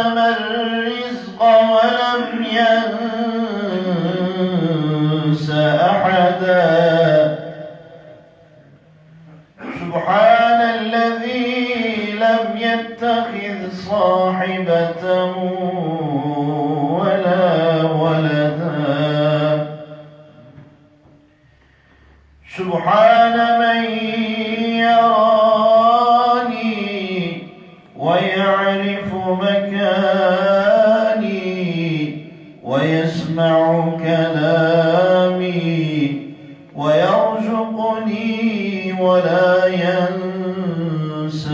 قسم الرزق ولم ينس أحدا سبحان الذي لم يتخذ صاحبة ولا ينسى.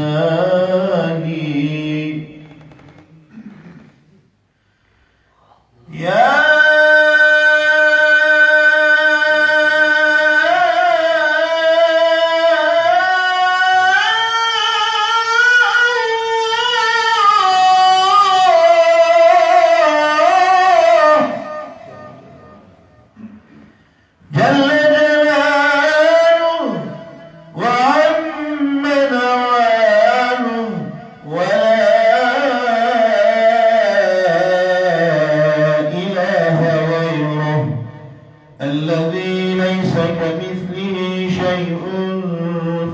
ليس كمثله شيء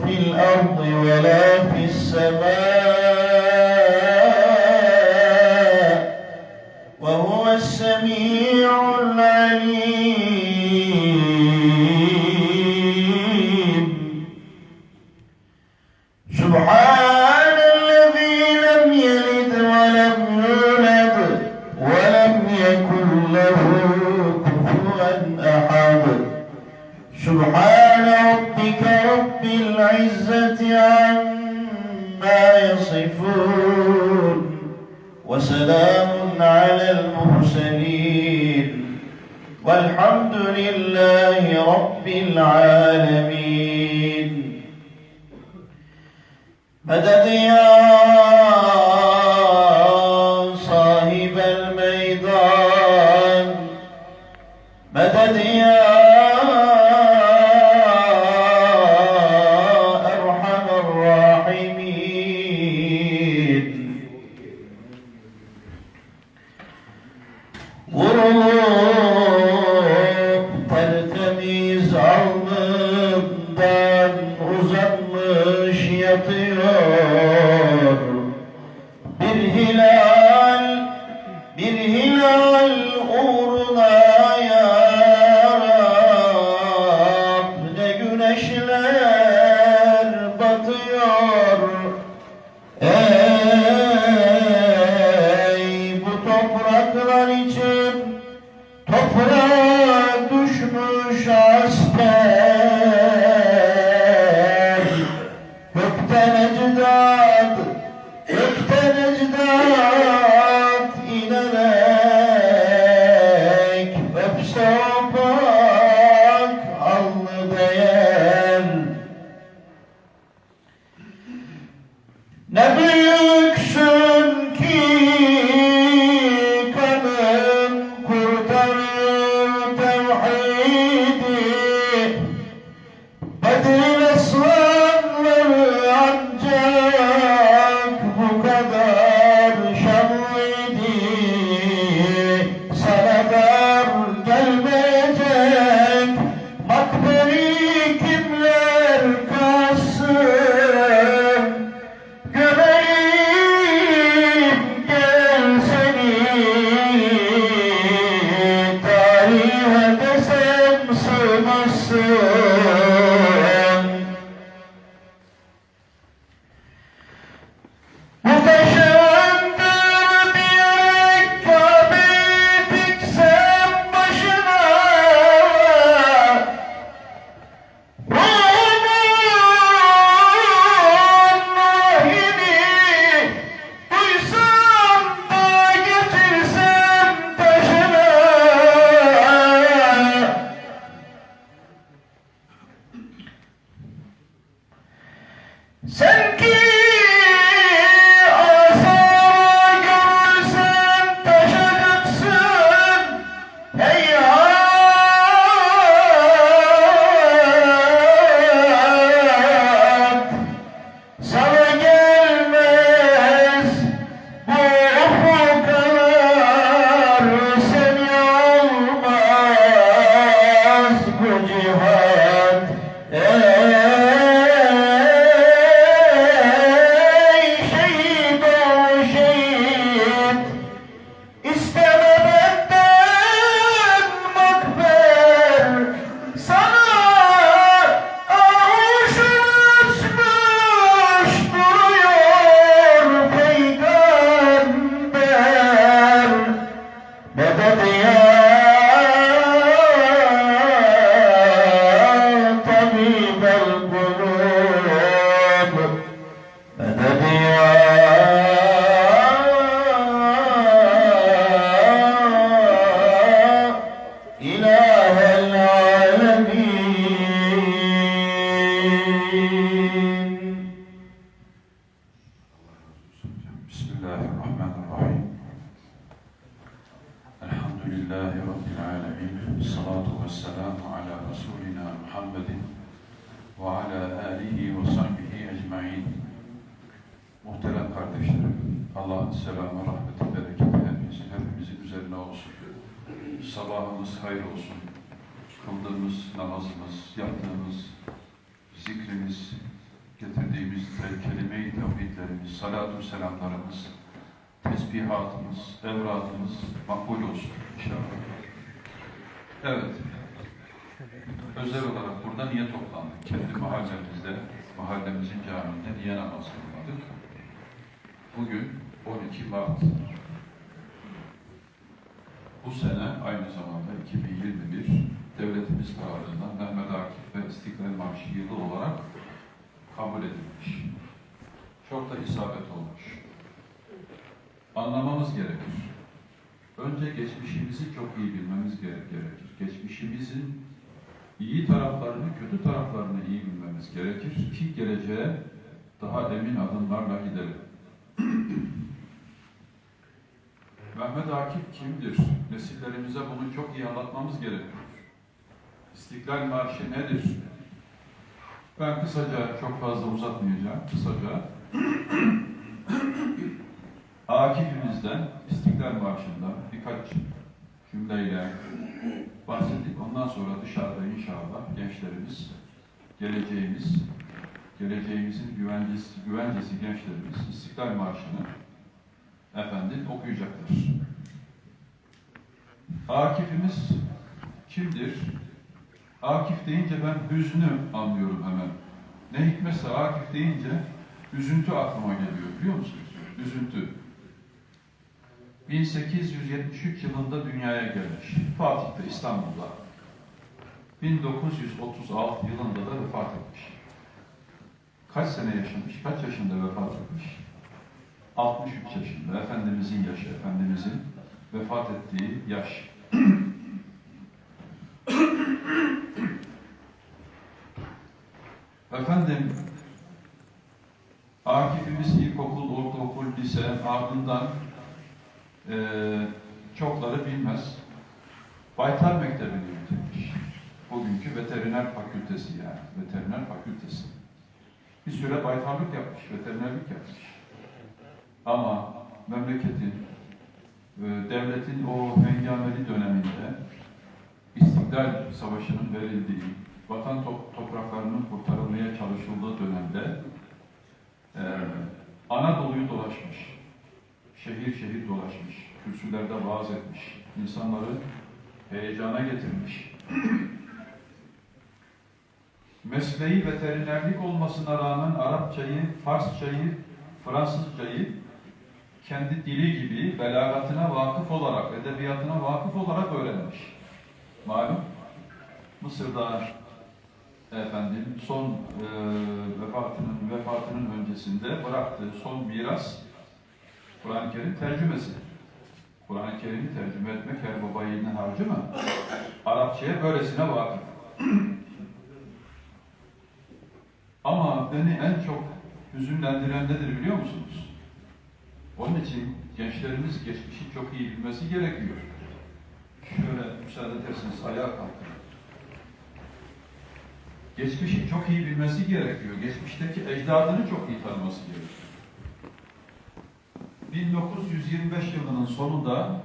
في الأرض ولا في السماء. وهو السميع العليم. والحمد لله رب العالمين. بدت يا üzerine olsun. Sabahımız hayır olsun. Kıldığımız namazımız, yaptığımız zikrimiz, getirdiğimiz kelime-i tevhidlerimiz, salatu selamlarımız, tesbihatımız, evradımız makbul olsun inşallah. Evet. Özel olarak burada niye toplandık? Kendi mahallemizde, mahallemizin camiinde niye namaz kılmadık? Bugün 12 Mart. Bu sene aynı zamanda 2021 devletimiz tarafından Mehmet Akif ve İstiklal Marşı yılı olarak kabul edilmiş. Çok da isabet olmuş anlamamız gerekir. Önce geçmişimizi çok iyi bilmemiz gere- gerekir. Geçmişimizin iyi taraflarını, kötü taraflarını iyi bilmemiz gerekir ki geleceğe daha emin adımlarla gidelim. Mehmet Akif kimdir? Nesillerimize bunu çok iyi anlatmamız gerekiyor. İstiklal Marşı nedir? Ben kısaca, çok fazla uzatmayacağım, kısaca Akif'imizden İstiklal Marşı'ndan birkaç cümleyle bahsettik. Ondan sonra dışarıda inşallah gençlerimiz, geleceğimiz, geleceğimizin güvencesi, güvencesi gençlerimiz İstiklal Marşı'nı efendim okuyacaklar. Akif'imiz kimdir? Akif deyince ben hüznü anlıyorum hemen. Ne hikmetse Akif deyince üzüntü aklıma geliyor biliyor musunuz? Üzüntü. 1873 yılında dünyaya gelmiş. Fatih'te, İstanbul'da. 1936 yılında da vefat etmiş. Kaç sene yaşamış, kaç yaşında vefat etmiş? 63 yaşında. Efendimizin yaşı, Efendimizin vefat ettiği yaş. Efendim, Akif'imiz ilkokul, ortaokul, lise, ardından eee çokları bilmez. Baytar Mektebi'ni bitirmiş. Bugünkü veteriner fakültesi yani, veteriner fakültesi. Bir süre baytarlık yapmış, veterinerlik yapmış. Ama memleketin, e, devletin o hengameli döneminde İstiklal Savaşı'nın verildiği, vatan top- topraklarının kurtarılmaya çalışıldığı dönemde e, Anadolu'yu dolaşmış. Şehir şehir dolaşmış. Kürsülerde vaaz etmiş. insanları heyecana getirmiş. Mesleği veterinerlik olmasına rağmen Arapçayı, Farsçayı, Fransızcayı kendi dili gibi belagatına vakıf olarak, edebiyatına vakıf olarak öğrenmiş. Malum Mısır'da efendim son e, vefatının vefatının öncesinde bıraktığı son miras Kur'an-ı Kerim tercümesi. Kur'an-ı Kerim'i tercüme etmek her baba yiğidine harcı mı? Arapçaya böylesine vakıf. Ama beni en çok hüzünlendiren nedir biliyor musunuz? Onun için gençlerimiz geçmişi çok iyi bilmesi gerekiyor. Şöyle müsaade ederseniz ayağa kalkın. Geçmişi çok iyi bilmesi gerekiyor. Geçmişteki ecdadını çok iyi tanıması gerekiyor. 1925 yılının sonunda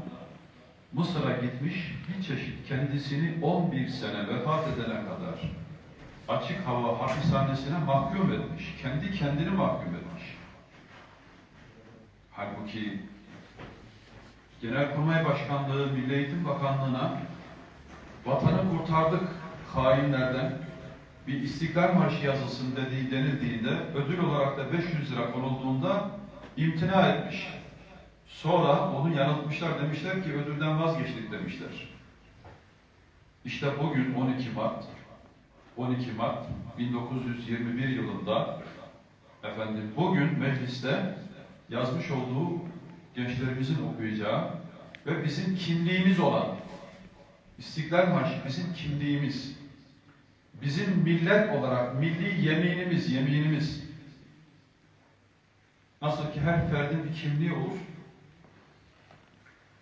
Mısır'a gitmiş bir çeşit kendisini 11 sene vefat edene kadar açık hava hapishanesine mahkum etmiş. Kendi kendini mahkum etmiş. Halbuki Genelkurmay Başkanlığı, Milli Eğitim Bakanlığı'na vatanı kurtardık hainlerden bir İstiklal Marşı yazılsın dediği denildiğinde ödül olarak da 500 lira konulduğunda imtina etmiş. Sonra onu yanıltmışlar demişler ki ödülden vazgeçtik demişler. İşte bugün 12 Mart 12 Mart 1921 yılında efendim bugün mecliste yazmış olduğu gençlerimizin okuyacağı ve bizim kimliğimiz olan İstiklal Marşı bizim kimliğimiz. Bizim millet olarak milli yeminimiz, yeminimiz. Nasıl ki her ferdin bir kimliği olur.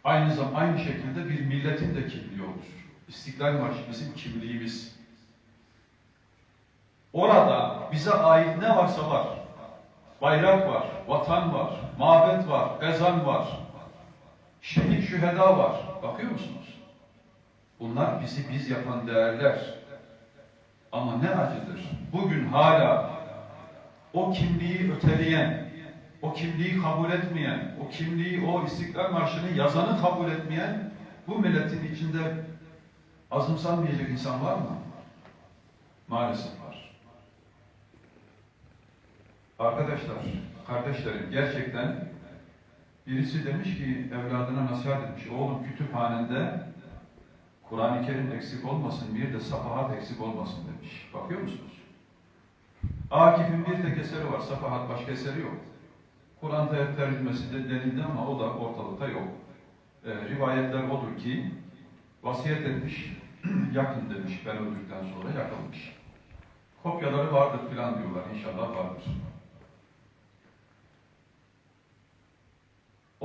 Aynı zamanda aynı şekilde bir milletin de kimliği olur. İstiklal Marşı bizim kimliğimiz. Orada bize ait ne varsa var. Bayrak var, vatan var, mabet var, ezan var, şehit şüheda var. Bakıyor musunuz? Bunlar bizi biz yapan değerler. Ama ne acıdır. Bugün hala o kimliği öteleyen, o kimliği kabul etmeyen, o kimliği, o İstiklal Marşı'nı yazanı kabul etmeyen bu milletin içinde azımsanmayacak insan var mı? Maalesef. Arkadaşlar, kardeşlerim gerçekten birisi demiş ki evladına nasihat etmiş. Oğlum kütüphanende Kur'an-ı Kerim eksik olmasın, bir de safahat eksik olmasın demiş. Bakıyor musunuz? Akif'in bir tek eseri var, safahat başka eseri yok. Kur'an ter- tercümesi de denildi ama o da ortalıkta yok. Ee, rivayetler odur ki vasiyet etmiş, yakın demiş ben öldükten sonra yakılmış. Kopyaları vardır filan diyorlar, inşallah vardır.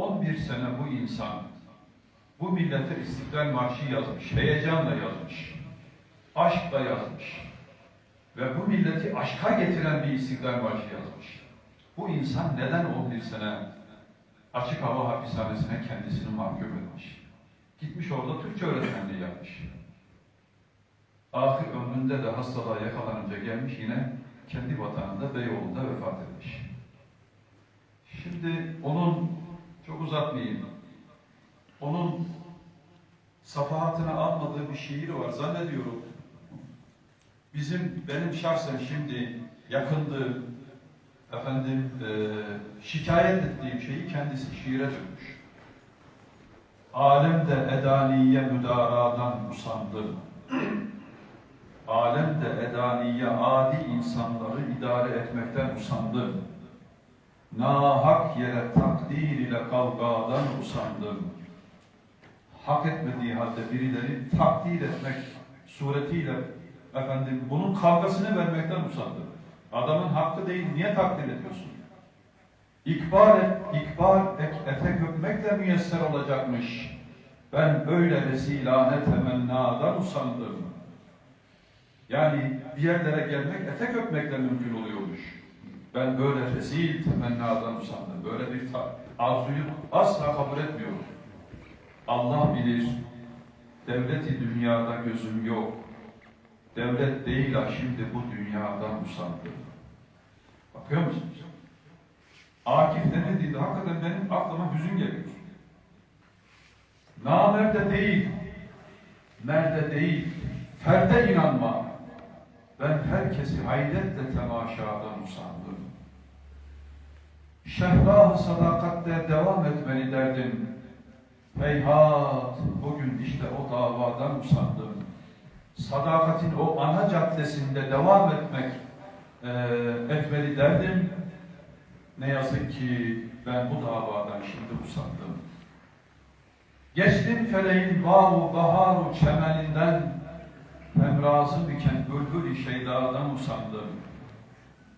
11 sene bu insan bu millete İstiklal Marşı yazmış, heyecanla yazmış, aşkla yazmış ve bu milleti aşka getiren bir İstiklal Marşı yazmış. Bu insan neden 11 sene açık hava hapishanesine kendisini mahkum etmiş? Gitmiş orada Türkçe öğretmenliği yapmış. Ahir ömründe de hastalığa yakalanınca gelmiş yine kendi vatanında Beyoğlu'nda vefat etmiş. Şimdi onun, çok uzatmayayım, onun safahatına almadığı bir şiir var zannediyorum. Bizim, benim şahsen şimdi yakındığı, efendim, e, şikayet ettiğim şeyi kendisi şiire dökmüş. Alemde edaniye müdaradan usandım. Alemde edaniye adi insanları idare etmekten usandım. Nahak yere takdir ile kavgadan usandım. Hak etmediği halde birileri takdir etmek suretiyle efendim bunun kavgasını vermekten usandım. Adamın hakkı değil, niye takdir ediyorsun? İkbal, et, ikbal ek, etek öpmekle müyesser olacakmış. Ben öyle vesilane temennadan usandım. Yani bir yerlere gelmek etek öpmekle mümkün oluyormuş. Ben böyle rezil temennadan usandım. Böyle bir arzuyu asla kabul etmiyorum. Allah bilir, devleti dünyada gözüm yok. Devlet değil ha şimdi bu dünyadan usandım. Bakıyor musunuz? Akif ne dediğinde hakikaten benim aklıma hüzün geliyor. Namerde değil, merde değil, ferde inanma. Ben herkesi hayretle temaşadan usandım. Şehra sadakatte devam etmeni derdim. Heyhat, bugün işte o davadan usandım. Sadakatin o ana caddesinde devam etmek e, etmeli derdim. Ne yazık ki ben bu davadan şimdi usandım. Geçtim feleğin vavu baharu çemeninden, Emrazı biken bülbül-i şeydadan usandım.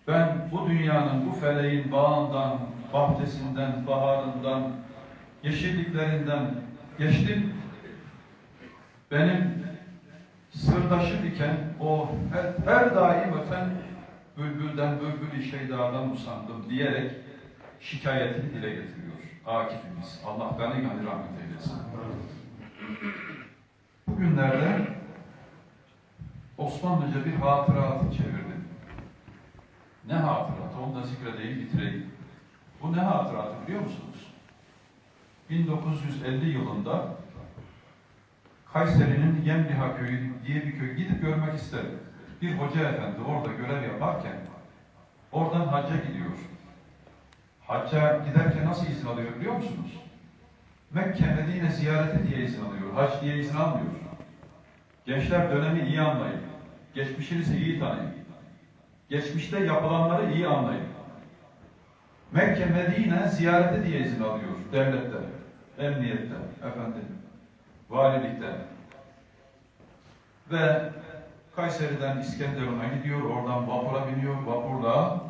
Ben bu dünyanın, bu feleğin bağından, bahçesinden, baharından, yeşilliklerinden geçtim. Benim sırdaşım iken o her, her daim öten bülbülden, bülbül-i şeydadan usandım diyerek şikayetini dile getiriyor Akif'imiz. Allah gani gani rahmet eylesin. Bugünlerde Osmanlıca bir hatıratı çevirdim. Ne hatıratı? Onu da zikredeyim, bitireyim. Bu ne hatıratı biliyor musunuz? 1950 yılında Kayseri'nin Yemliha köyü diye bir köy gidip görmek istedim. Bir hoca efendi orada görev yaparken oradan hacca gidiyor. Hacca giderken nasıl izin alıyor biliyor musunuz? Mekke, Medine ziyareti diye izin alıyor. Hac diye izin almıyor. Gençler dönemi iyi anlayın. Geçmişinizi iyi tanıyın. Geçmişte yapılanları iyi anlayın. Mekke, Medine ziyareti diye izin alıyor devlette, emniyette, efendim, valilikte. Ve Kayseri'den İskenderun'a gidiyor, oradan vapura biniyor, vapurla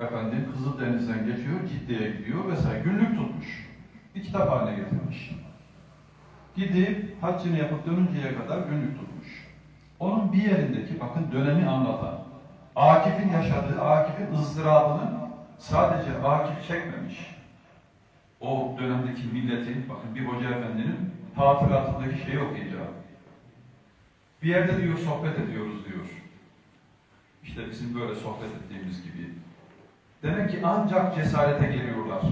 efendim Kızıldeniz'den geçiyor, Ciddi'ye gidiyor vesaire. Günlük tutmuş. Bir kitap haline getirmiş. Gidip haccını yapıp dönünceye kadar günlük tutmuş. Onun bir yerindeki bakın dönemi anlatan, Akif'in yaşadığı, Akif'in ızdırabını sadece Akif çekmemiş. O dönemdeki milletin, bakın bir hoca efendinin hatıratındaki şeyi okuyacağım. Bir yerde diyor sohbet ediyoruz diyor. İşte bizim böyle sohbet ettiğimiz gibi. Demek ki ancak cesarete geliyorlar.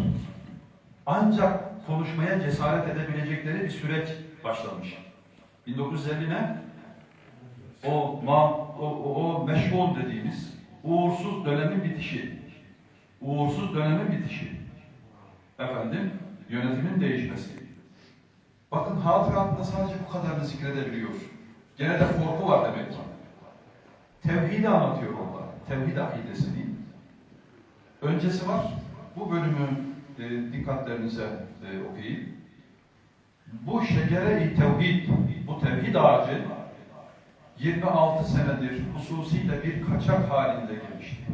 Ancak konuşmaya cesaret edebilecekleri bir süreç başlamış. 1950 ne? O, ma, o, o, o meşgul dediğimiz uğursuz dönemin bitişi. Uğursuz dönemin bitişi. Efendim, yönetimin değişmesi. Bakın hatıratında sadece bu kadarını zikredebiliyor. Gene de korku var demek ki. Tevhidi anlatıyor orada. Tevhid akidesini. Öncesi var. Bu bölümü e, dikkatlerinize e, okuyayım. Bu şecere-i tevhid, bu tevhid ağacı 26 senedir hususiyle bir kaçak halinde gelişti.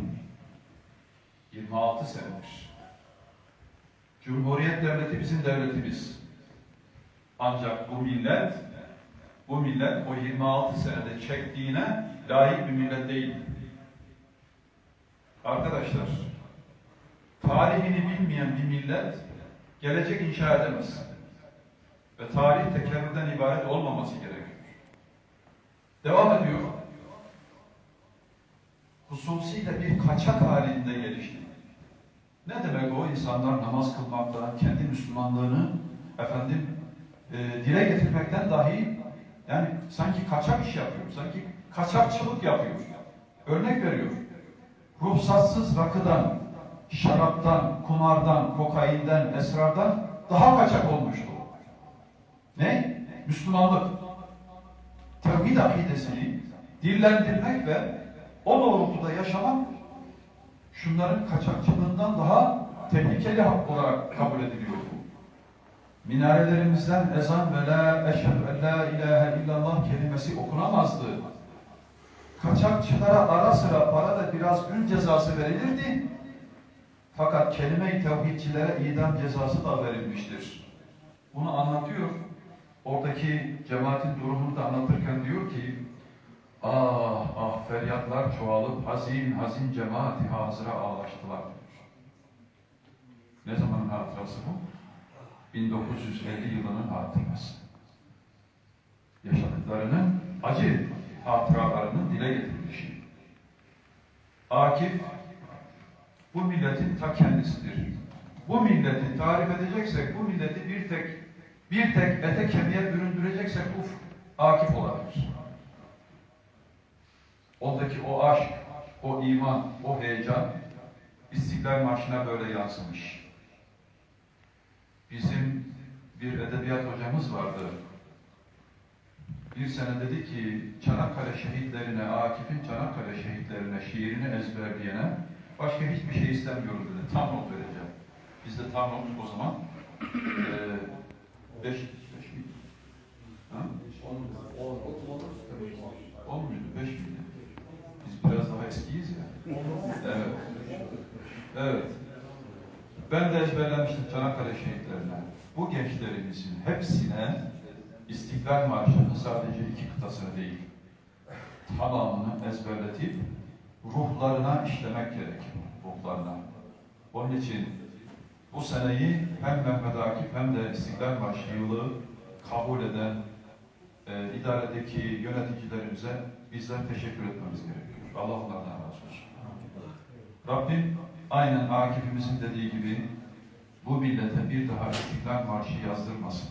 26 senedir. Cumhuriyet devleti bizim devletimiz. Ancak bu millet, bu millet o 26 senede çektiğine layık bir millet değil. Arkadaşlar, tarihini bilmeyen bir millet gelecek inşa edemez. Ve tarih tekerrürden ibaret olmaması gerekiyor. Devam ediyor. Hususiyle bir kaçak halinde gelişti. Ne demek o? İnsanlar namaz kılmaktan, kendi Müslümanlığını efendim e, dile getirmekten dahi yani sanki kaçak iş yapıyor, sanki kaçakçılık yapıyor. Örnek veriyor. Ruhsatsız rakıdan, şaraptan, kumardan, kokainden, esrardan daha kaçak olmuştu. Ne? Müslümanlık. Tevhid akidesini dillendirmek ve o doğrultuda yaşamak şunların kaçakçılığından daha tehlikeli hak olarak kabul ediliyor. Minarelerimizden ezan ve la eşhedü en la ilahe illallah kelimesi okunamazdı. Kaçakçılara ara sıra para da biraz ün cezası verilirdi. Fakat kelime-i tevhidçilere idam cezası da verilmiştir. Bunu anlatıyor. Oradaki cemaatin durumunu da anlatırken diyor ki Ah ah feryatlar çoğalıp hazin hazin cemaati hazıra ağlaştılar diyor. Ne zamanın hatırası bu? 1950 yılının hatırası. Yaşadıklarının acı hatıralarını dile getirmiş. Akif bu milletin ta kendisidir. Bu milleti tarif edeceksek, bu milleti bir tek bir tek ete kemiğe büründüreceksek uf, Akif olabilir. Ondaki o aşk, o iman, o heyecan İstiklal Marşı'na böyle yansımış. Bizim bir edebiyat hocamız vardı. Bir sene dedi ki Çanakkale şehitlerine, Akif'in Çanakkale şehitlerine şiirini ezberleyene başka hiçbir şey istemiyorum dedi. Tam not vereceğim. Biz de tam not o zaman ee, beş, beş miydi? Ha? On muydu? Beş miydi? Biz biraz daha eskiyiz ya. Evet. Evet. Ben de ezberlemiştim Çanakkale şehitlerine. Bu gençlerimizin hepsine İstiklal Marşı'nın sadece iki kıtasını değil, tamamını ezberletip ruhlarına işlemek gerekir. Ruhlarına. Onun için bu seneyi hem Mehmet Akif hem de İstiklal Marşı yılı kabul eden e, idaredeki yöneticilerimize bizler teşekkür etmemiz gerekiyor. Allah onlardan razı olsun. Rabbim aynen Akif'imizin dediği gibi bu millete bir daha İstiklal Marşı yazdırmasın.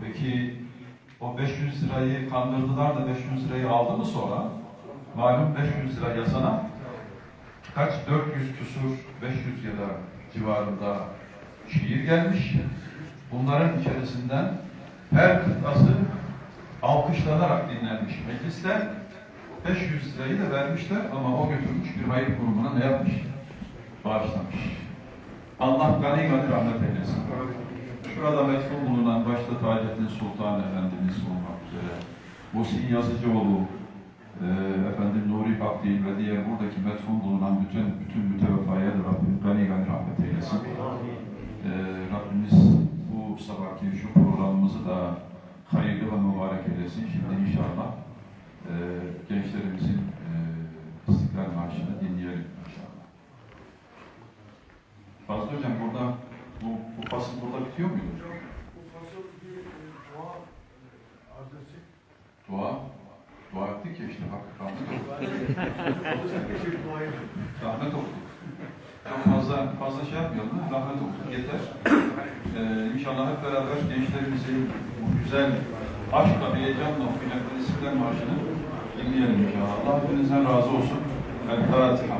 Peki o 500 lirayı kandırdılar da 500 lirayı aldı mı sonra? Malum 500 lira yazana kaç 400 küsur 500 ya da civarında şiir gelmiş. Bunların içerisinden her kıtası alkışlanarak dinlenmiş mecliste. 500 lirayı da vermişler ama o götürmüş bir hayır kurumuna ne yapmış? Bağışlamış. Allah gani gani rahmet eylesin. Şurada metfun bulunan başta Taceddin Sultan Efendimiz olmak üzere Muhsin Yazıcıoğlu, e, efendim Nuri Akdil ve diğer buradaki metfun bulunan bütün bütün müteveffaya da Rabbim gani gani rahmet eylesin. E, Rabbimiz bu sabahki şu programımız Ramazanımızı da hayırlı ve mübarek eylesin. Şimdi inşallah e, gençlerimizin e, İstiklal Marşı'nı dinleyelim inşallah. Fazıl Hocam burada bu, bu fasıl burada bitiyor muydu? Bu fasıl bir e, dua adresi. Dua, ettik ya işte bak rahmet oldu. Çok fazla fazla şey yapmayalım. Rahmet oldu. Yeter. Ee, inşallah hep beraber gençlerimizin bu güzel aşkla, heyecanla okuyacakları İstiklal Marşı'nı dinleyelim inşallah. Allah hepinizden razı olsun. El Fatiha.